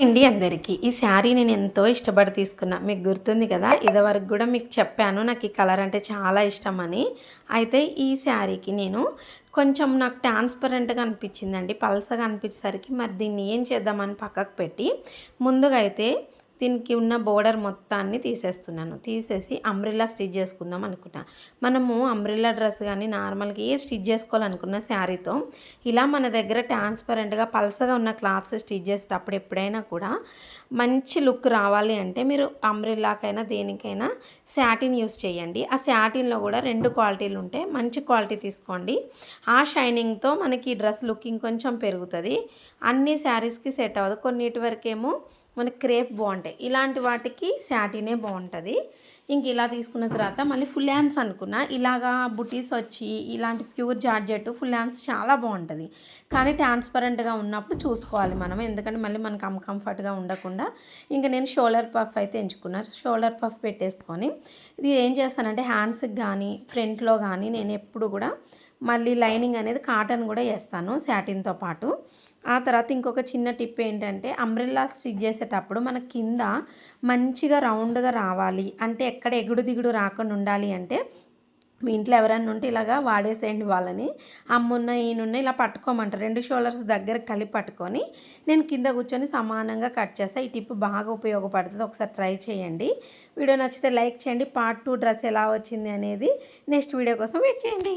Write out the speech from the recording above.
అండి అందరికీ. ఈ శారీ నేను ఎంతో ఇష్టపడి తీసుకున్నా. మీకు గుర్తుంది కదా? ఇదివరకు కూడా మీకు చెప్పాను నాకు ఈ కలర్ అంటే చాలా ఇష్టమని అయితే ఈ శారీకి నేను కొంచెం నాకు ట్రాన్స్పరెంట్గా అనిపించిందండి. పల్సగా అనిపించేసరికి మరి దీన్ని ఏం చేద్దామని పక్కకు పెట్టి ముందుగా అయితే దీనికి ఉన్న బోర్డర్ మొత్తాన్ని తీసేస్తున్నాను. తీసేసి అంబ్రిల్లా స్టిచ్ చేసుకుందాం అనుకున్నా. మనము అంబ్రిల్లా డ్రెస్ కానీ నార్మల్గా ఏ స్టిచ్ చేసుకోవాలనుకున్న శారీతో ఇలా మన దగ్గర ట్రాన్స్పరెంట్గా పలసగా ఉన్న క్లాత్స్ స్టిచ్ చేసేటప్పుడు ఎప్పుడైనా కూడా మంచి లుక్ రావాలి అంటే మీరు అంబ్రిల్లాకైనా దేనికైనా శాటిన్ యూస్ చేయండి. ఆ శాటిన్లో కూడా రెండు క్వాలిటీలు ఉంటాయి మంచి క్వాలిటీ తీసుకోండి. ఆ షైనింగ్తో మనకి డ్రెస్ లుకింగ్ కొంచెం పెరుగుతుంది. అన్ని శారీస్కి సెట్ అవ్వదు. కొన్నిటి వరకేమో మనకి క్రేప్ బాగుంటాయి. ఇలాంటి వాటికి శాటినే బాగుంటుంది. ఇంక ఇలా తీసుకున్న తర్వాత మళ్ళీ ఫుల్ హ్యాండ్స్ అనుకున్నా. ఇలాగా బుటీస్ వచ్చి ఇలాంటి ప్యూర్ జార్జెట్ ఫుల్ హ్యాండ్స్ చాలా బాగుంటుంది. కానీ ట్రాన్స్పరెంట్గా ఉన్నప్పుడు చూసుకోవాలి మనం. ఎందుకంటే మళ్ళీ మనకు అన్కంఫర్ట్గా ఉండకుండా. ఇంకా నేను షోల్డర్ పఫ్ అయితే ఎంచుకున్నా. షోల్డర్ పఫ్ పెట్టేసుకొని. ఇది ఏం చేస్తానంటే హ్యాండ్స్కి కానీ ఫ్రంట్లో కానీ నేను ఎప్పుడు కూడా మళ్ళీ లైనింగ్ అనేది కాటన్ కూడా వేస్తాను శాటిన్తో పాటు. ఆ తర్వాత ఇంకొక చిన్న టిప్ ఏంటంటే అంబ్రెల్లా స్టిచ్ చేసేటప్పుడు మన కింద మంచిగా రౌండ్గా రావాలి. అంటే ఎక్కడ ఎగుడు దిగుడు రాకుండా ఉండాలి అంటే మీ ఇంట్లో ఎవరైనా ఉంటే ఇలాగా వాడేసేయండి వాళ్ళని. అమ్మున్న ఈయనున్న ఇలా పట్టుకోమంటారు. రెండు షోల్డర్స్ దగ్గర కలిపి పట్టుకొని నేను కింద కూర్చొని సమానంగా కట్ చేస్తాను ఈ టిప్ బాగా ఉపయోగపడుతుంది. ఒకసారి ట్రై చేయండి. వీడియో నచ్చితే లైక్ చేయండి. పార్ట్ టూ డ్రెస్ ఎలా వచ్చింది అనేది నెక్స్ట్ వీడియో కోసం వెయిట్ చేయండి.